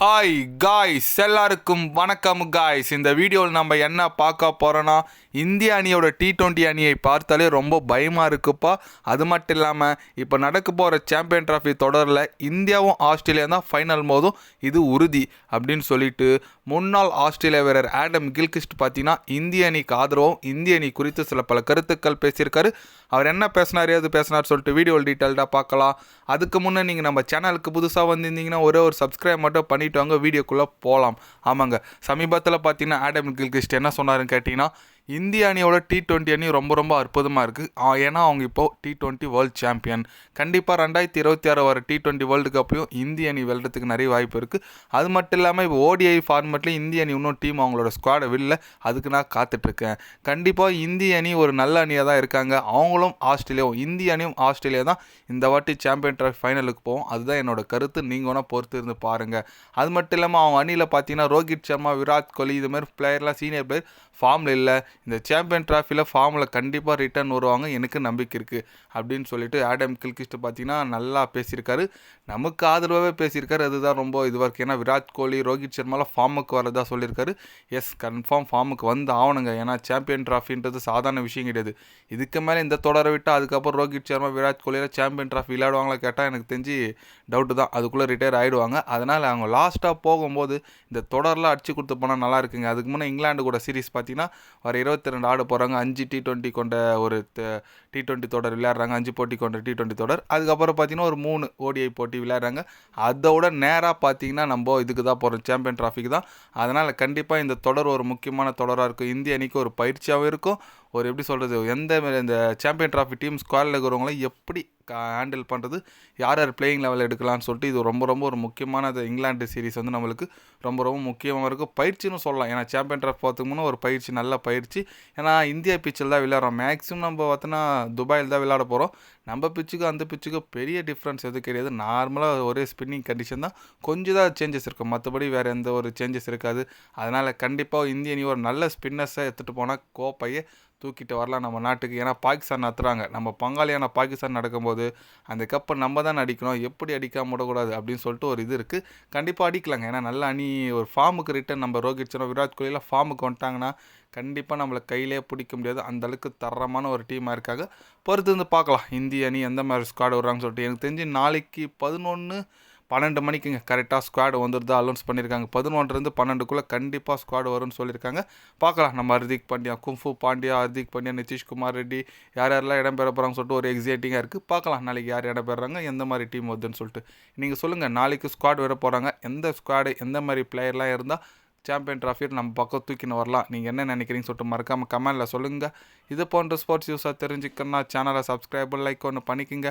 Hi guys எல்லாருக்கும் வணக்கம் guys இந்த வீடியோவில் நம்ம என்ன பார்க்க போகிறோன்னா இந்திய அணியோட டி டுவெண்ட்டி அணியை பார்த்தாலே ரொம்ப பயமாக இருக்குப்பா. அது மட்டும் இல்லாமல் இப்போ நடக்க போகிற சாம்பியன் ட்ராஃபி தொடரில் இந்தியாவும் ஆஸ்திரேலியா தான் ஃபைனல் போதும் இது உறுதி அப்படின்னு சொல்லிட்டு முன்னாள் ஆஸ்திரேலியா வீரர் ஆடம் கில்கிஸ்ட் பார்த்தீங்கன்னா இந்திய அணிக்கு ஆதரவும் இந்திய அணி குறித்து சில பல கருத்துக்கள் பேசியிருக்காரு. அவர் என்ன பேசினார் ஏது பேசினார் சொல்லிட்டு வீடியோவில் டீட்டெயில்டாக பார்க்கலாம். அதுக்கு முன்னே நீங்கள் நம்ம சேனலுக்கு புதுசாக வந்திருந்தீங்கன்னா ஒரே ஒரு சப்ஸ்கிரைப் மட்டும் பண்ணிட்டு வாங்க வீடியோக்குள்ளே போகலாம் ஆமாங்க. சமீபத்தில் பார்த்தீங்கன்னா ஆடம் கில்கிஸ்ட் என்ன சொன்னாருன்னு கேட்டிங்கன்னா இந்திய அணியோட டி டுவெண்ட்டி அணி ரொம்ப ரொம்ப அற்புதமாக இருக்குது ஏன்னா அவங்க இப்போது டி டுவெண்ட்டி வேர்ல்டு சாம்பியன் கண்டிப்பாக ரெண்டாயிரத்தி இருபத்தி ஆறு வர டி டுவெண்ட்டி வேர்ல்டு கப்லையும் இந்திய அணி வெல்றதுக்கு நிறைய வாய்ப்பு இருக்குது அது மட்டும் இல்லாமல் இப்போ ஓடிஐ ஃபார்மெட்லேயும் இந்திய அணி இன்னும் டீம் அவங்களோட ஸ்குவாடை வில்ல அதுக்கு நான் காத்துட்ருக்கேன். கண்டிப்பாக இந்திய அணி ஒரு நல்ல அணியாக தான் இருக்காங்க. அவங்களும் ஆஸ்திரேலியாவும் இந்திய அணியும் ஆஸ்திரேலியா தான் இந்த வாட்டி சாம்பியன் ட்ராஃபி ஃபைனலுக்கு போவோம். அதுதான் என்னோட கருத்து. நீங்கள் வேணால் பொறுத்து இருந்து பாருங்கள் அது மட்டும் இல்லாமல் அவங்க அணியில் பார்த்தீங்கன்னா ரோஹித் சர்மா விராட் கோலி இது மாதிரி பிளேயர்லாம் சீனியர் பிளேயர் ஃபார்மில் இல்லை. இந்த சாம்பியன் ட்ராஃபியில் ஃபார்மில் கண்டிப்பாக ரிட்டர்ன் வருவாங்க. எனக்கு நம்பிக்கை இருக்குது அப்படின்னு சொல்லிட்டு ஆடம் கில்கிஸ்ட் பார்த்தீங்கன்னா நல்லா பேசியிருக்காரு. நமக்கு ஆதரவாகவே பேசியிருக்காரு. அதுதான் ரொம்ப இதுவாக இருக்குது ஏன்னா விராட் கோலி ரோஹித் சர்மாலாம் ஃபார்முக்கு வரதா சொல்லியிருக்காரு. எஸ் கன்ஃபார்ம் ஃபார்முக்கு வந்து ஆகணுங்க. ஏன்னா சாம்பியன் ட்ராஃபின்றது சாதாரண விஷயம் கிடையாது. இதுக்கு மேலே இந்த தொடரை விட்டு அதுக்கப்புறம் ரோஹித் சர்மா விராட் கோலியில் சாம்பியன் ட்ராஃபி விளையாடுவாங்களா கேட்டால் எனக்கு தெரிஞ்சு டவுட்டு தான். அதுக்குள்ளே ரிட்டையர் ஆகிடுவாங்க அதனால் அவங்க லாஸ்ட்டாக போகும்போது இந்த தொடரில் அடிச்சு கொடுத்து போனால் நல்லா இருக்குங்க. அதுக்கு முன்னே இங்கிலாந்து கூட சீரிஸ் பார்த்தீங்கன்னா வர இருபத்தி ரெண்டு ஆட போகிறாங்க அஞ்சு டி டுவெண்ட்டி கொண்ட ஒரு டி டுவெண்ட்டி தொடர் விளையாடுறாங்க. அஞ்சு போட்டி கொண்ட டி ட்வெண்ட்டி தொடர். அதுக்கப்புறம் பார்த்தீங்கன்னா ஒரு மூணு ஓடிஐ போட்டி விளையாடுறாங்க. அதோட நேராக பார்த்தீங்கன்னா நம்ம இதுக்கு தான் போகிறோம் சாம்பியன் ட்ராஃபிக்கு தான். அதனால் கண்டிப்பாக இந்த தொடர் ஒரு முக்கியமான தொடராக இருக்கும். இந்திய அணிக்கு ஒரு பயிற்சியாகவும் இருக்கும். ஒரு எப்படி சொல்கிறது எந்த இந்த சாம்பியன் ட்ராஃபி டீம் ஸ்குவாடில் இருக்கிறவங்களும் எப்படி ஹேண்டில் பண்ணுறது யார் யார் பிளேயிங் லெவல் எடுக்கலாம்னு சொல்லிட்டு இது ரொம்ப ரொம்ப ஒரு முக்கியமான இங்கிலாந்து சீரிஸ் வந்து நம்மளுக்கு ரொம்ப ரொம்ப முக்கியமாக இருக்கும் பயிற்சின்னு சொல்லலாம். ஏன்னா சாம்பியன் ட்ராஃப் பார்த்துக்கு முன்னே ஒரு பயிற்சி நல்ல பயிற்சி. ஏன்னா இந்தியா பிச்சில் தான் விளையாடுறோம். மேக்ஸிமம் நம்ம பார்த்தோன்னா துபாயில் தான் விளையாட போகிறோம் நம்ம பிச்சுக்கு அந்த பிச்சுக்கு பெரிய டிஃப்ரென்ஸ் எதுவும் கிடையாது. நார்மலாக ஒரே ஸ்பின்னிங் கண்டிஷன் தான். கொஞ்சம் தான் சேஞ்சஸ் இருக்கும் மற்றபடி வேறு எந்த ஒரு சேஞ்சஸ் இருக்காது. அதனால் கண்டிப்பாக இந்திய நீ ஒரு நல்ல ஸ்பின்னர்ஸை எடுத்துகிட்டு போனால் கோப்பையை தூக்கிட்டு வரலாம் நம்ம நாட்டுக்கு. ஏன்னா பாகிஸ்தான் நடத்துகிறாங்க நம்ம பங்காளியான பாகிஸ்தான் நடக்கும்போது அந்த கப்பை நம்ம தான் அடிக்கணும். எப்படி அடிக்காம விடக்கூடாது அப்படின்னு சொல்லிட்டு ஒரு இது இருக்குது கண்டிப்பாக அடிக்கலாங்க. ஏன்னா நல்ல அணி ஒரு ஃபார்முக்கு ரிட்டன் நம்ம ரோஹித் சர்மா விராட் கோலியில் ஃபார்முக்கு வந்துட்டாங்கன்னா கண்டிப்பாக நம்மளை கையிலே பிடிக்க முடியாது. அந்த அளவுக்கு தரமான ஒரு டீமாக இருக்காங்க. பொறுத்து வந்து பார்க்கலாம். இந்திய அணி எந்த மாதிரி ஸ்குவாட் வர்றாங்கன்னு சொல்லிட்டு. எனக்கு தெரிஞ்சு நாளைக்கு பதினொன்று பன்னெண்டு மணிக்குங்க கரெக்டாக ஸ்குவாடு வந்துருதா அலௌன்ஸ் பண்ணியிருக்காங்க பதினொன்றுலேருந்து பன்னெண்டுக்குள்ளே கண்டிப்பாக ஸ்குவாடு வரும்னு சொல்லியிருக்காங்க பார்க்கலாம் நம்ம ஹர்திக் பாண்டியா கும்ஃபு பாண்டியா ஹர்திக் பாண்டியா நிதிஷ்குமார் ரெட்டி யார் யாரெல்லாம் இடம் பெற போகிறாங்கன்னு சொல்லிட்டு ஒரு எக்ஸைட்டிங்காக இருக்குது பார்க்கலாம் நாளைக்கு யார் இடம் பெறாங்க எந்த மாதிரி டீம் வருதுன்னு சொல்லிட்டு. நீங்கள் சொல்லுங்கள் நாளைக்கு ஸ்குவாட் வர போகிறாங்க எந்த ஸ்குவாடு எந்த மாதிரி பிளேயர்லாம் இருந்தால் சாம்பியன் ட்ராஃபியில் நம்ம பக்கம் தூக்கின்னு வரலாம். நீங்கள் என்ன நினைக்கிறீங்கன்னு சொல்லிட்டு மறக்காமல் கமெண்டில் சொல்லுங்கள் இது போன்ற ஸ்போர்ட்ஸ் யூஸாக தெரிஞ்சுக்கணும்னா சேனலை சப்ஸ்கிரைப் லைக் ஒன்று பண்ணிக்கோங்க.